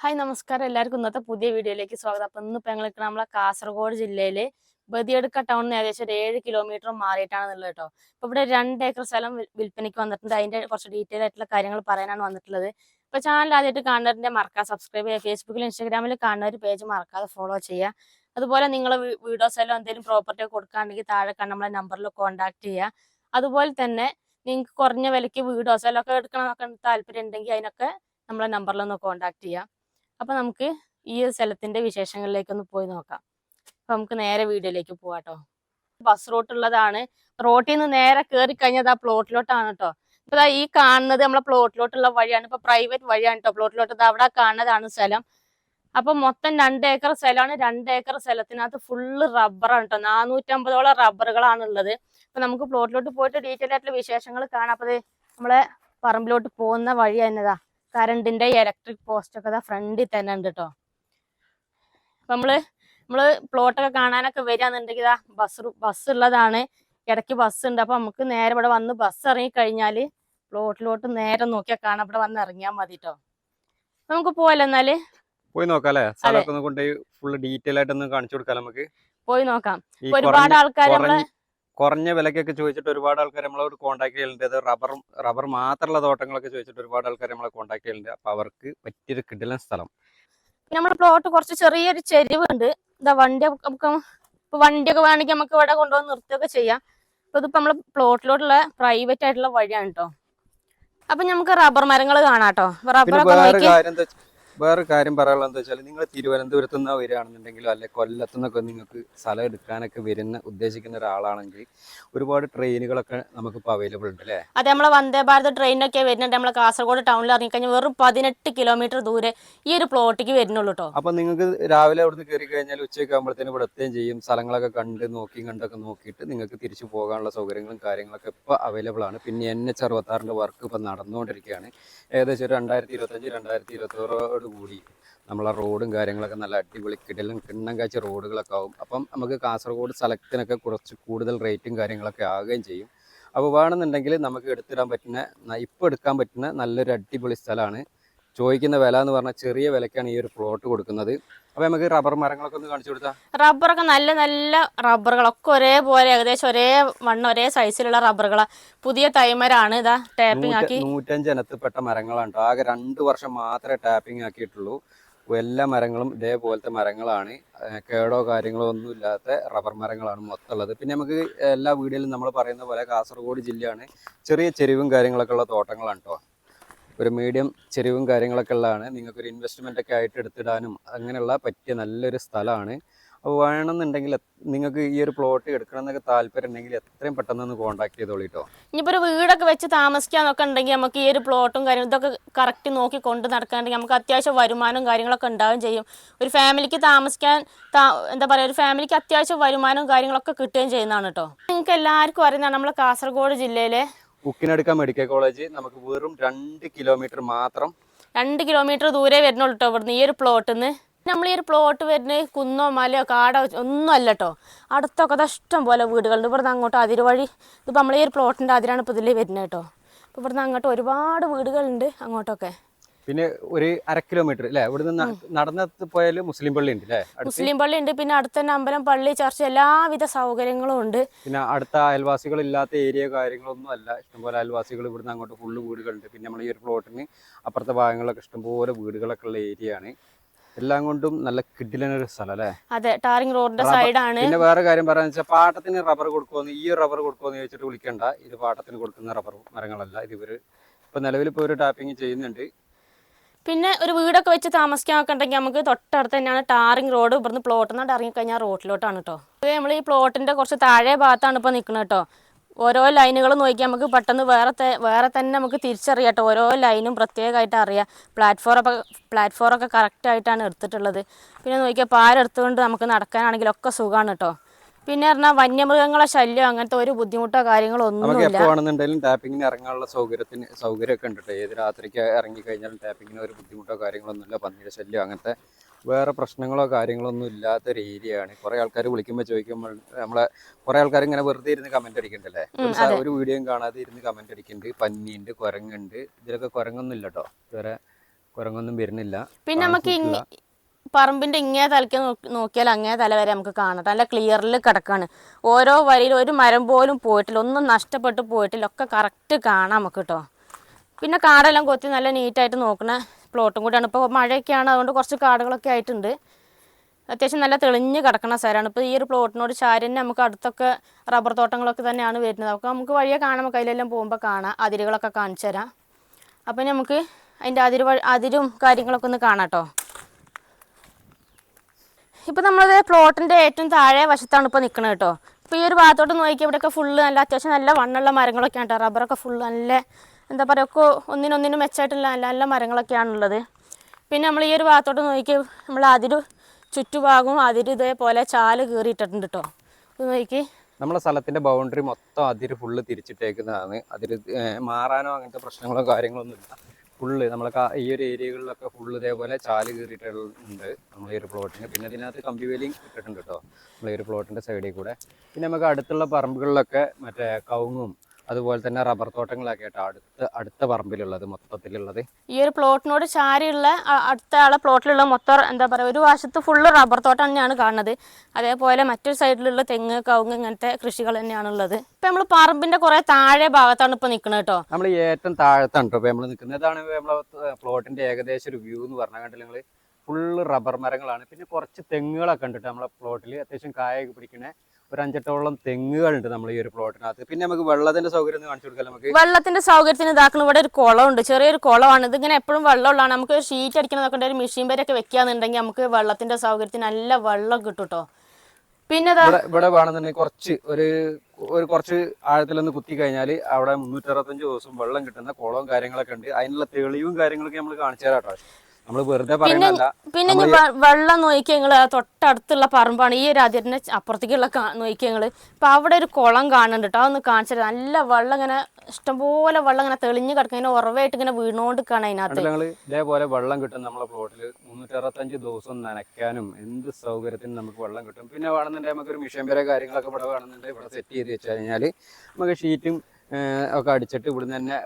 Hi നമസ്കാരം. എല്ലാവർക്കും ഇന്നത്തെ പുതിയ വീഡിയോയിലേക്ക് സ്വാഗതം. അപ്പൊ ഇന്നിപ്പോ ഞങ്ങൾ നിൽക്കുന്നത് നമ്മളെ കാസർഗോഡ് ജില്ലയിലെ ബദിയടുക്ക നിന്ന് ഏകദേശം ഒരു ഏഴ് കിലോമീറ്റർ മാറിയിട്ടാണ് ഉള്ളത് കേട്ടോ. അപ്പൊ ഇവിടെ രണ്ട് ഏക്കർ സ്ഥലം വിൽ- വിൽപ്പനയ്ക്ക് വന്നിട്ടുണ്ട്. അതിന്റെ കുറച്ച് ഡീറ്റെയിൽ ആയിട്ടുള്ള കാര്യങ്ങൾ പറയാനാണ് വന്നിട്ടുള്ളത്. ഇപ്പൊ ചാനൽ ആദ്യമായിട്ട് കാണുന്നതിന്റെ മറക്കാതെ സബ്സ്ക്രൈബ് ചെയ്യുക. ഫേസ്ബുക്കിലും ഇൻസ്റ്റാഗ്രാമിൽ ഒരു പേജ് മറക്കാതെ ഫോളോ ചെയ്യുക. അതുപോലെ നിങ്ങൾ വീഡിയോസ് എല്ലാം എന്തെങ്കിലും പ്രോപ്പർട്ടി കൊടുക്കുകയാണെങ്കിൽ താഴെ കാണുന്ന നമ്മളെ നമ്പറിൽ കോൺടാക്ട് ചെയ്യുക. അതുപോലെ തന്നെ നിങ്ങൾക്ക് കുറഞ്ഞ വിലയ്ക്ക് വീഡിയോസ് എല്ലാം ഒക്കെ എടുക്കണമെന്നൊക്കെ താല്പര്യം ഉണ്ടെങ്കിൽ അതിനൊക്കെ നമ്മളെ നമ്പറിലൊന്ന് കോൺടാക്ട് ചെയ്യുക. അപ്പൊ നമുക്ക് ഈ ഒരു സ്ഥലത്തിന്റെ വിശേഷങ്ങളിലേക്ക് ഒന്ന് പോയി നോക്കാം. അപ്പൊ നമുക്ക് നേരെ വീഡിയോയിലേക്ക് പോവാട്ടോ. ബസ് റൂട്ട് ഉള്ളതാണ് റോട്ടിൽ നിന്ന് നേരെ കയറി കഴിഞ്ഞത് ആ പ്ലോട്ടിലോട്ടാണ് കേട്ടോ ഇപ്പൊ ഈ കാണുന്നത് നമ്മളെ പ്ലോട്ടിലോട്ടുള്ള വഴിയാണ്. ഇപ്പൊ പ്രൈവറ്റ് വഴിയാണ് കേട്ടോ പ്ലോട്ടിലോട്ട്. അവിടെ കാണുന്നതാണ് സ്ഥലം. അപ്പൊ മൊത്തം രണ്ട് ഏക്കർ സ്ഥലമാണ് രണ്ട് ഏക്കർ സ്ഥലത്തിനകത്ത് ഫുള്ള് റബ്ബറാണ് കേട്ടോ നാനൂറ്റമ്പതോളം റബ്ബറുകളാണ് ഉള്ളത് അപ്പൊ നമുക്ക് പ്ലോട്ടിലോട്ട് പോയിട്ട് ഡീറ്റെയിൽ ആയിട്ടുള്ള വിശേഷങ്ങൾ കാണാം. അപ്പൊ നമ്മളെ പറമ്പിലോട്ട് പോകുന്ന വഴി തന്നെതാ കറണ്ടിന്റെ ഇലക്ട്രിക് പോസ്റ്റ് ഒക്കെ ഫ്രണ്ടിൽ തന്നെ ഉണ്ട് കേട്ടോ നമ്മൾ നമ്മൾ പ്ലോട്ടൊക്കെ കാണാനൊക്കെ വരികയാണെന്നുണ്ടെങ്കിൽ ബസ് ബസ് ഉള്ളതാണ്. ഇടയ്ക്ക് ബസ് ഉണ്ട്. അപ്പൊ നമുക്ക് നേരെ ഇവിടെ വന്ന് ബസ് ഇറങ്ങി കഴിഞ്ഞാൽ പ്ലോട്ടിലോട്ട് നേരെ നോക്കിയാൽ കാണാം. ഇവിടെ വന്ന് ഇറങ്ങിയാൽ മതി കേട്ടോ നമുക്ക് പോയല്ലോ എന്നാൽ? പോയി നോക്കാം അല്ലേ? സ്ഥലമൊക്കെ ഒന്ന് കൊണ്ടുപോയി ഫുള്ള് ഡീറ്റെയിൽ ആയിട്ട് ഒന്ന് കാണിച്ചു കൊടുക്കാം നമുക്ക്. പോയി നോക്കാം. ഒരുപാട് ആൾക്കാർ നമ്മളെ കുറഞ്ഞ- വിലക്കൊക്കെ ചോദിച്ചിട്ട് ഒരുപാട് ആൾക്കാർ നമ്മളോട് കോൺടാക്ട് ചെയ്യലുണ്ട്. അത് റബ്ബർ റബ്ബർ മാത്രമുള്ള തോട്ടങ്ങളൊക്കെ ചോദിച്ചിട്ട് ഒരുപാട് ആൾക്കാർ നമ്മളെ കോൺടാക്ട് ചെയ്യലുണ്ട്. അപ്പൊ അവർക്ക് പറ്റിയൊരു കിടിലൻ സ്ഥലം. നമ്മുടെ പ്ലോട്ട് കുറച്ച് ചെറിയൊരു ചെരിവുണ്ട്. ഇതാ വണ്ടി നമുക്ക് ഇപ്പൊ വണ്ടിയൊക്കെ വേണമെങ്കിൽ നമുക്ക് ഇവിടെ കൊണ്ടുവന്ന് നിർത്തുകയൊക്കെ ചെയ്യാം. അപ്പൊ ഇതിപ്പോ നമ്മൾ പ്ലോട്ടിലോട്ടുള്ള പ്രൈവറ്റ് ആയിട്ടുള്ള വഴിയാണ് കേട്ടോ അപ്പൊ നമുക്ക് റബ്ബർ മരങ്ങൾ കാണാം കേട്ടോ റബ്ബറൊക്കെ വേറെ കാര്യം പറയാനുള്ളത് എന്താ വെച്ചാൽ നിങ്ങൾ തിരുവനന്തപുരത്ത് നിന്ന് വരികയാണെന്നുണ്ടെങ്കിലോ അല്ലെ കൊല്ലത്തു നിന്നൊക്കെ നിങ്ങൾക്ക് സ്ഥലം എടുക്കാനൊക്കെ വരുന്ന ഉദ്ദേശിക്കുന്ന ഒരാളാണെങ്കിൽ ഒരുപാട് ട്രെയിനുകളൊക്കെ നമുക്ക് നമുക്കിപ്പോൾ അവൈലബിൾ ഉണ്ട് അല്ലേ? അതെ നമ്മളെ വന്ദേ ഭാരത് ട്രെയിനൊക്കെ വരുന്നുണ്ട്. നമ്മളെ കാസർഗോഡ് ടൗണിൽ ഇറങ്ങിക്കഴിഞ്ഞാൽ വെറും പതിനെട്ട് കിലോമീറ്റർ ദൂരെ ഈ ഒരു പ്ലോട്ടിക്ക് വരുന്നുള്ളൂ കേട്ടോ അപ്പം നിങ്ങൾക്ക് രാവിലെ അവിടുന്ന് കയറി കഴിഞ്ഞാൽ ഉച്ചയ്ക്ക് ആകുമ്പോഴത്തേനും ഇവിടെ എത്തുകയും ചെയ്യും. സ്ഥലങ്ങളൊക്കെ കണ്ട് നോക്കി കണ്ടൊക്കെ നോക്കിയിട്ട് നിങ്ങൾക്ക് തിരിച്ചു പോകാനുള്ള സൗകര്യങ്ങളും കാര്യങ്ങളൊക്കെ ഇപ്പോൾ അവൈലബിൾ ആണ്. പിന്നെ എൻ എച്ച് അറുപത്താറിന്റെ വർക്ക് ഇപ്പം നടന്നുകൊണ്ടിരിക്കുകയാണ്. ഏകദേശം ഒരു രണ്ടായിരത്തി ഇരുപത്തഞ്ച് രണ്ടായിരത്തി ഇരുപത്തോറോട് കൂടി നമ്മളെ റോഡും കാര്യങ്ങളൊക്കെ നല്ല അടിപൊളി കിടലും കിണ്ണം കാച്ച റോഡുകളൊക്കെ ആവും. അപ്പം നമുക്ക് കാസർഗോഡ് സ്ഥലത്തിനൊക്കെ കുറച്ച് കൂടുതൽ റേറ്റും കാര്യങ്ങളൊക്കെ ആകുകയും ചെയ്യും. അപ്പോൾ വേണമെന്നുണ്ടെങ്കിൽ നമുക്ക് എടുത്തിടാൻ പറ്റുന്ന ഇപ്പോൾ എടുക്കാൻ പറ്റുന്ന നല്ലൊരു അടിപൊളി സ്ഥലമാണ്. ചോദിക്കുന്ന വില എന്ന് പറഞ്ഞാൽ ചെറിയ വിലക്കാണ് ഈ ഒരു പ്ലോട്ട് കൊടുക്കുന്നത്. അപ്പോൾ നമുക്ക് റബ്ബർ മരങ്ങളൊക്കെ ഒന്ന് കാണിച്ചു കൊടുത്താ. റബ്ബറൊക്കെ നല്ല നല്ല റബ്ബറുകളൊക്കെ ഒരേപോലെ ഏകദേശം ഒരേ വണ്ണം ഒരേ സൈസിലുള്ള റബ്ബറുകളാ പുതിയ തൈമരാണ് ഇതാ ടാപ്പിംഗ് ആക്കി. നൂറ്റഞ്ച് ഇനത്തിൽപ്പെട്ട മരങ്ങളാണ്. ആകെ രണ്ട് വർഷം മാത്രമേ ടാപ്പിംഗ് ആക്കിയിട്ടുള്ളൂ. എല്ലാ മരങ്ങളും ഇതേപോലത്തെ മരങ്ങളാണ്. കേടോ കാര്യങ്ങളോ ഒന്നും ഇല്ലാത്ത റബ്ബർ മരങ്ങളാണ് മൊത്തം ഉള്ളത് പിന്നെ നമുക്ക് എല്ലാ വീടുകളിലും നമ്മൾ പറയുന്ന പോലെ കാസർഗോഡ് ജില്ലയാണ്. ചെറിയ ചെരിവും കാര്യങ്ങളൊക്കെ ഉള്ള തോട്ടങ്ങളാണ് കേട്ടോ ഒരു മീഡിയം ചെരിവും കാര്യങ്ങളൊക്കെ ഉള്ളതാണ്. നിങ്ങൾക്കൊരു ഇൻവെസ്റ്റ്മെന്റ് ഒക്കെ ആയിട്ട് എടുത്തിടാനും അങ്ങനെയുള്ള പറ്റിയ നല്ലൊരു സ്ഥലമാണ്. അപ്പോൾ വേണമെന്നുണ്ടെങ്കിൽ നിങ്ങൾക്ക് ഈ ഒരു പ്ലോട്ട് എടുക്കണം എന്നൊക്കെ താല്പര്യം ഉണ്ടെങ്കിൽ എത്രയും പെട്ടെന്ന് ഒന്ന് കോൺടാക്ട് ചെയ്തോളൂ കേട്ടോ ഇനിയിപ്പോ ഒരു വീടൊക്കെ വെച്ച് താമസിക്കാന്നൊക്കെ ഉണ്ടെങ്കിൽ നമുക്ക് ഈ ഒരു പ്ലോട്ടും കാര്യങ്ങളും ഇതൊക്കെ കറക്റ്റ് നോക്കി കൊണ്ട് നടക്കാണ്ടെങ്കിൽ നമുക്ക് അത്യാവശ്യം വരുമാനവും കാര്യങ്ങളൊക്കെ ഉണ്ടാവുകയും ചെയ്യും. ഒരു ഫാമിലിക്ക് താമസിക്കാൻ എന്താ പറയുക ഒരു ഫാമിലിക്ക് അത്യാവശ്യം വരുമാനവും കാര്യങ്ങളൊക്കെ കിട്ടുകയും ചെയ്യുന്നതാണ് കേട്ടോ നിങ്ങൾക്ക് എല്ലാവർക്കും അറിയുന്നതാണ് നമ്മൾ കാസർഗോഡ് ജില്ലയിലെ ഉക്കിനടുക്ക മെഡിക്കൽ കോളേജ് നമുക്ക് വെറും രണ്ട് കിലോമീറ്റർ മാത്രം രണ്ട് കിലോമീറ്റർ ദൂരെ വരുന്നുള്ളൂ ഇവിടുന്ന് ഈ ഒരു പ്ലോട്ടിൽ നിന്ന് നമ്മൾ ഈ ഒരു പ്ലോട്ട് വരുന്നത് കുന്നോ മലയോ കാടോ ഒന്നും അല്ല കേട്ടോ അടുത്തൊക്കെ ഇഷ്ടം പോലെ വീടുകളുണ്ട്. ഇവിടുന്ന് അങ്ങോട്ട് അതിര് വഴി ഇതിപ്പോൾ നമ്മൾ ഈ ഒരു പ്ലോട്ടിന്റെ അതിരാണ് ഇപ്പോൾ ഇതിൽ വരുന്നത് കേട്ടോ ഇവിടുന്ന് അങ്ങോട്ട് ഒരുപാട് വീടുകളുണ്ട് അങ്ങോട്ടൊക്കെ. പിന്നെ ഒരു അര കിലോമീറ്റർ അല്ലെ ഇവിടുന്ന് നിന്ന് നടന്നെത്തി പോയാൽ മുസ്ലിം പള്ളി ഉണ്ട് അല്ലെ മുസ്ലിം പള്ളി ഉണ്ട് പിന്നെ അടുത്ത അമ്പലം പള്ളി ചർച്ച എല്ലാവിധ സൗകര്യങ്ങളും ഉണ്ട്. പിന്നെ അടുത്ത അയൽവാസികൾ ഇല്ലാത്ത ഏരിയ കാര്യങ്ങളൊന്നും അല്ല. ഇഷ്ടംപോലെ അയൽവാസികൾ ഇവിടുന്ന് അങ്ങോട്ട് ഫുള്ള് വീടുകളുണ്ട്. പിന്നെ നമ്മൾ ഈ ഒരു പ്ലോട്ടിന് അപ്പുറത്തെ ഭാഗങ്ങളിലൊക്കെ ഇഷ്ടംപോലെ വീടുകളൊക്കെ ഉള്ള ഏരിയ ആണ്. എല്ലാം കൊണ്ടും നല്ല കിഡിലൊരു സ്ഥലം അല്ലേ അതെ ടാറിംഗ് റോഡിന്റെ സൈഡ് സൈഡാണ്. പിന്നെ വേറെ കാര്യം പറയാന്ന് വെച്ചാൽ പാട്ടത്തിന് റബ്ബർ കൊടുക്കുമെന്ന് ഈ റബ്ബർ കൊടുക്കുമെന്ന് ചോദിച്ചിട്ട് വിളിക്കണ്ട. ഇത് പാട്ടത്തിന് കൊടുക്കുന്ന റബ്ബർ മരങ്ങളല്ല. ഇത് ഇവർ ഇപ്പൊ നിലവിൽ ഇപ്പൊ ഒരു ടാപ്പിംഗ് ചെയ്യുന്നുണ്ട്. പിന്നെ ഒരു വീടൊക്കെ വെച്ച് താമസിക്കാനൊക്കെ ഉണ്ടെങ്കിൽ നമുക്ക് തൊട്ടടുത്ത് തന്നെയാണ് ടാറിങ് റോഡ്. ഇവിടുന്ന് പ്ലോട്ടിൽ കഴിഞ്ഞാൽ ഇറങ്ങിക്കഴിഞ്ഞാൽ റോഡിലോട്ടാണ് കേട്ടോ നമ്മൾ ഈ പ്ലോട്ടിന്റെ കുറച്ച് താഴെ ഭാഗത്താണ് ഇപ്പോൾ നിൽക്കുന്നത് കേട്ടോ ഓരോ ലൈനുകൾ നോക്കി നമുക്ക് പെട്ടെന്ന് വേറെ വേറെ തന്നെ നമുക്ക് തിരിച്ചറിയാം കേട്ടോ ഓരോ ലൈനും പ്രത്യേകമായിട്ട് അറിയാം. പ്ലാറ്റ്ഫോം ഒക്കെ പ്ലാറ്റ്ഫോം ഒക്കെ കറക്റ്റ് ആയിട്ടാണ് എടുത്തിട്ടുള്ളത്. പിന്നെ നോക്കിയാൽ പാലെടുത്തുകൊണ്ട് നമുക്ക് നടക്കാനാണെങ്കിലൊക്കെ സുഖമാണ് കേട്ടോ പിന്നെ പറഞ്ഞാൽ വന്യമൃഗങ്ങളെ ശല്യം അങ്ങനത്തെ ഒരു ബുദ്ധിമുട്ടോ കാര്യങ്ങളോ നമുക്ക് ഒന്നുമില്ല. ടാപ്പിങ്ങിന് ഇറങ്ങാനുള്ള സൗകര്യത്തിന് സൗകര്യമൊക്കെ ഉണ്ട് ഏത് രാത്രിക്ക് ഇറങ്ങി കഴിഞ്ഞാലും ടാപ്പിങ്ങിന് ഒരു ബുദ്ധിമുട്ടോ കാര്യങ്ങളൊന്നുമില്ല. പന്നിയുടെ ശല്യം അങ്ങനത്തെ വേറെ പ്രശ്നങ്ങളോ കാര്യങ്ങളോ ഒന്നും ഇല്ലാത്ത ഒരു ഏരിയ ആണ്. കുറെ ആൾക്കാർ വിളിക്കുമ്പോൾ ചോദിക്കുമ്പോൾ നമ്മളെ കുറെ ആൾക്കാർ ഇങ്ങനെ വെറുതെ ഇരുന്ന് കമന്റ് അടിക്കണ്ടല്ലേ? ഒരു സ- ഒരു വീഡിയോയും കാണാതെ ഇരുന്ന് കമന്റ് അടിക്കുന്നുണ്ട് പന്നിയുണ്ട് കുരങ്ങുണ്ട്. ഇതിലൊക്കെ കുരങ്ങൊന്നും ഇല്ല കേട്ടോ. ഇതുവരെ കുരങ്ങൊന്നും വരുന്നില്ല. പിന്നെ നമുക്ക് ഇങ്ങ പറമ്പിന്റെ ഇങ്ങേ തലയ്ക്ക് നോക്കിയാൽ അങ്ങേ തല വരെ നമുക്ക് കാണാം. നല്ല ക്ലിയറിൽ കിടക്കാണ്. ഓരോ വരിയിൽ ഒരു മരം പോലും പോയിട്ടില്ല. ഒന്നും നഷ്ടപ്പെട്ട് പോയിട്ടില്ല. ഒക്കെ കറക്റ്റ് കാണാം നമുക്ക് കേട്ടോ പിന്നെ കാടെല്ലാം കൊത്തി നല്ല നീറ്റായിട്ട് നോക്കണ പ്ലോട്ടും കൂടിയാണ്. ഇപ്പോൾ മഴയൊക്കെയാണ്. അതുകൊണ്ട് കുറച്ച് കാടുകളൊക്കെ ആയിട്ടുണ്ട്. അത്യാവശ്യം നല്ല തെളിഞ്ഞ് കിടക്കുന്ന സ്ഥലമാണ്. ഇപ്പോൾ ഈ ഒരു പ്ലോട്ടിനോട് ചാരി തന്നെ നമുക്ക് അടുത്തൊക്കെ റബ്ബർ തോട്ടങ്ങളൊക്കെ തന്നെയാണ് വരുന്നത്. അപ്പോൾ നമുക്ക് വഴിയെ കാണാം. അതിലെല്ലാം പോകുമ്പോൾ കാണാം. അതിരുകളൊക്കെ കാണിച്ചു തരാം. അപ്പം നമുക്ക് അതിന്റെ അതിര് അതിരും കാര്യങ്ങളൊക്കെ ഒന്ന് കാണാം കേട്ടോ ഇപ്പം നമ്മളത് പ്ലോട്ടിന്റെ ഏറ്റവും താഴെ വശത്താണ് ഇപ്പോൾ നിൽക്കുന്നത് കേട്ടോ. ഇപ്പോൾ ഈ ഒരു ഭാഗത്തോട്ട് നോക്കിയാൽ ഇവിടെയൊക്കെ ഫുള്ള് നല്ല അത്യാവശ്യം നല്ല വണ്ണുള്ള മരങ്ങളൊക്കെയാണ് കേട്ടോ. റബ്ബറൊക്കെ ഫുള്ള് നല്ല എന്താ പറയുക ഒക്കെ ഒന്നിനൊന്നിനും മെച്ചമായിട്ടുള്ള നല്ല നല്ല മരങ്ങളൊക്കെയാണുള്ളത്. പിന്നെ നമ്മൾ ഈ ഒരു ഭാഗത്തോട്ട് നോക്കി നമ്മൾ അതിര് ചുറ്റുഭാഗവും അതിര് ഇതേപോലെ ചാൽ കീറിയിട്ടിട്ടുണ്ട് കേട്ടോ. നോക്കി നമ്മളെ സ്ഥലത്തിന്റെ ബൗണ്ടറി മൊത്തം അതിര് ഫുള്ള് തിരിച്ചിട്ടേക്കുന്നതാണ്. അതിര് മാറാനോ അങ്ങനത്തെ പ്രശ്നങ്ങളോ കാര്യങ്ങളോ ഒന്നും ഇല്ല ഫുള്ള് നമ്മളെ ഈ ഒരു ഏരിയകളിലൊക്കെ ഫുള്ള് ഇതേപോലെ ചാൽ കീറിയിട്ടുണ്ട് നമ്മൾ ഈ ഒരു പ്ലോട്ടിന് പിന്നെ ഇതിനകത്ത് കമ്പി വേലിയും ഇട്ടിട്ടുണ്ട് കേട്ടോ നമ്മൾ ഈ ഒരു പ്ലോട്ടിന്റെ സൈഡിൽ കൂടെ. പിന്നെ നമുക്ക് അടുത്തുള്ള പറമ്പുകളിലൊക്കെ മറ്റേ കവുങ്ങും അതുപോലെ തന്നെ റബ്ബർ തോട്ടങ്ങളൊക്കെ ആയിട്ട് അടുത്ത അടുത്ത പറമ്പിലുള്ളത് മൊത്തത്തിലുള്ളത്. ഈ ഒരു പ്ലോട്ടിനോട് ചാരിയുള്ള അടുത്ത ആളെ പ്ലോട്ടിലുള്ള മൊത്തം എന്താ പറയുക ഒരു വശത്ത് ഫുള്ള് റബ്ബർ തോട്ടം തന്നെയാണ് കാണുന്നത്. അതേപോലെ മറ്റൊരു സൈഡിലുള്ള തെങ്ങ് കവുങ്ങ് ഇങ്ങനത്തെ കൃഷികൾ തന്നെയാണ് ഉള്ളത് ഇപ്പൊ നമ്മൾ പറമ്പിന്റെ കുറെ താഴെ ഭാഗത്താണ് ഇപ്പൊ നിൽക്കുന്നത് കേട്ടോ. നമ്മൾ ഏറ്റവും താഴത്താണ് കേട്ടോ നമ്മൾ നിൽക്കുന്നതാണ് നമ്മളെ പ്ലോട്ടിന്റെ ഏകദേശം ഒരു വ്യൂ എന്ന് പറഞ്ഞാൽ കണ്ടില്ല നിങ്ങൾ ഫുള്ള് റബ്ബർ മരങ്ങളാണ്. പിന്നെ കുറച്ച് തെങ്ങുകളൊക്കെ ഉണ്ട് നമ്മളെ പ്ലോട്ടിൽ അത്യാവശ്യം കായൊക്കെ പിടിക്കണ. ഒരു അഞ്ചെട്ടോളം തെങ്ങുകളുണ്ട് നമ്മൾ ഈ ഒരു പ്ലോട്ടിനകത്ത്. പിന്നെ നമുക്ക് വെള്ളത്തിന്റെ സൗകര്യം കാണിച്ചു കൊടുക്കാം നമുക്ക്? വെള്ളത്തിന്റെ സൗകര്യത്തിന് ഇതാക്കണം ഇവിടെ ഒരു കുളമുണ്ട്. ചെറിയൊരു കുളമാണ്. ഇതിങ്ങനെ എപ്പോഴും വെള്ളമുള്ളതാണ്. നമുക്ക് ഷീറ്റ് അടിക്കണതൊക്കെ ഒരു മെഷീൻ പേരൊക്കെ വെക്കുകയാണെന്നുണ്ടെങ്കിൽ നമുക്ക് വെള്ളത്തിന്റെ സൗകര്യത്തിന് നല്ല വെള്ളം കിട്ടുട്ടോ കേട്ടോ പിന്നെ ഇവിടെ ഇവിടെ വേണമെന്നുണ്ടെങ്കിൽ കുറച്ച് ഒരു ഒരു കുറച്ച് ആഴത്തിലൊന്ന് കുത്തി കഴിഞ്ഞാൽ അവിടെ മുന്നൂറ്ററുപത്തഞ്ച് ദിവസം വെള്ളം കിട്ടുന്ന കുളവും കാര്യങ്ങളൊക്കെ ഉണ്ട്. അതിനുള്ള തെളിവും കാര്യങ്ങളൊക്കെ നമ്മൾ കാണിച്ചു തരാം കേട്ടോ നമ്മൾ വെറുതെ പറയുന്നതല്ല. പിന്നെ ഇനി വെള്ളം നോക്കി ഞങ്ങൾ തൊട്ടടുത്തുള്ള പറമ്പാണ്. ഈ ഒരു അതിരിന്റെ അപ്പുറത്തേക്കുള്ള നോക്കി ഞങ്ങൾ ഇപ്പൊ അവിടെ ഒരു കുളം കാണുന്നുണ്ട് കേട്ടോ അതൊന്ന് കാണിച്ചത് നല്ല വെള്ളം ഇങ്ങനെ ഇഷ്ടംപോലെ വെള്ളം ഇങ്ങനെ തെളിഞ്ഞു കിടക്കും. ഇങ്ങനെ ഉറവായിട്ട് ഇങ്ങനെ വീണോണ്ട് കാണാൻ അതിനകത്ത് ഇതേപോലെ വെള്ളം കിട്ടും നമ്മളെ പ്ലോട്ടിൽ മുന്നൂറ്ററുപത്തഞ്ച് ദിവസം നനയ്ക്കാനും എന്ത് സൗകര്യത്തിനും നമുക്ക് വെള്ളം കിട്ടും. പിന്നെ വേണമെന്നുണ്ടെങ്കിൽ നമുക്ക് ഒരു മിഷൻ പേരെ കാര്യങ്ങളൊക്കെ ഇവിടെ വേണമെന്നുണ്ടെങ്കിൽ ഇവിടെ സെറ്റ് ചെയ്ത് വെച്ച് കഴിഞ്ഞാൽ നമുക്ക് ഷീറ്റും ഒക്കെ അടിച്ചിട്ട് ഇവിടുന്ന് തന്നെ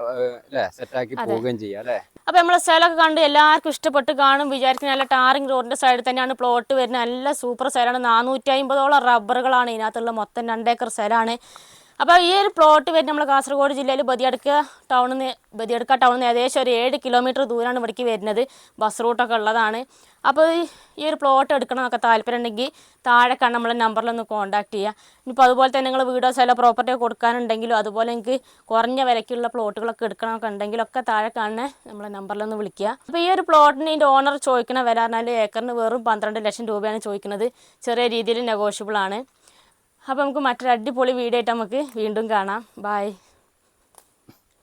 അല്ലേ സെറ്റാക്കി പോവുകയും ചെയ്യാം അല്ലേ അപ്പൊ നമ്മളെ സ്ഥലമൊക്കെ കണ്ട് എല്ലാവർക്കും ഇഷ്ടപ്പെട്ട് കാണും വിചാരിക്കുന്ന നല്ല ടാറിംഗ് റോഡിന്റെ സൈഡിൽ തന്നെയാണ് പ്ലോട്ട് വരുന്നത്. നല്ല സൂപ്പർ സ്ഥലമാണ്. നാനൂറ്റി അമ്പതോളം റബ്ബറുകളാണ് ഇതിനകത്തുള്ള മൊത്തം രണ്ടേക്കർ സ്ഥലമാണ്. അപ്പോൾ ഈ ഒരു പ്ലോട്ട് വരുന്നത് നമ്മൾ കാസർഗോഡ് ജില്ലയിൽ ബദിയടുക്ക ടൗണിൽ നിന്ന് ബദിയടുക്ക ടൗണിൽ നിന്ന് ഏകദേശം ഒരു ഏഴ് കിലോമീറ്റർ ദൂരമാണ് ഇവിടേക്ക് വരുന്നത്. ബസ് റൂട്ടൊക്കെ ഉള്ളതാണ്. അപ്പോൾ ഈ- ഒരു പ്ലോട്ട് എടുക്കണമെന്നൊക്കെ താല്പര്യം ഉണ്ടെങ്കിൽ താഴെ കാണുന്ന നമ്മളെ നമ്പറിലൊന്ന് കോൺടാക്ട് ചെയ്യുക. ഇനിയിപ്പോൾ അതുപോലെ തന്നെ നിങ്ങൾ വീടോ സ്ഥലോ പ്രോപ്പർട്ടി കൊടുക്കാനുണ്ടെങ്കിലും അതുപോലെ എനിക്ക് കുറഞ്ഞ വിലയ്ക്കുള്ള പ്ലോട്ടുകളൊക്കെ എടുക്കണമൊക്കെ ഉണ്ടെങ്കിലൊക്കെ താഴെ കാണുന്ന നമ്മളെ നമ്പറിലൊന്ന് വിളിക്കുക. അപ്പോൾ ഈ ഒരു പ്ലോട്ടിന് ഇതിന്റെ ഓണർ ചോദിക്കണ വില പറഞ്ഞാൽ ഏക്കറിന് വെറും പന്ത്രണ്ട് ലക്ഷം രൂപയാണ് ചോദിക്കുന്നത്. ചെറിയ രീതിയിൽ നെഗോഷ്യബിൾ ആണ്. അപ്പോൾ നമുക്ക് മറ്റൊരു അടിപൊളി വീഡിയോ ആയിട്ട് നമുക്ക് വീണ്ടും കാണാം. ബായ്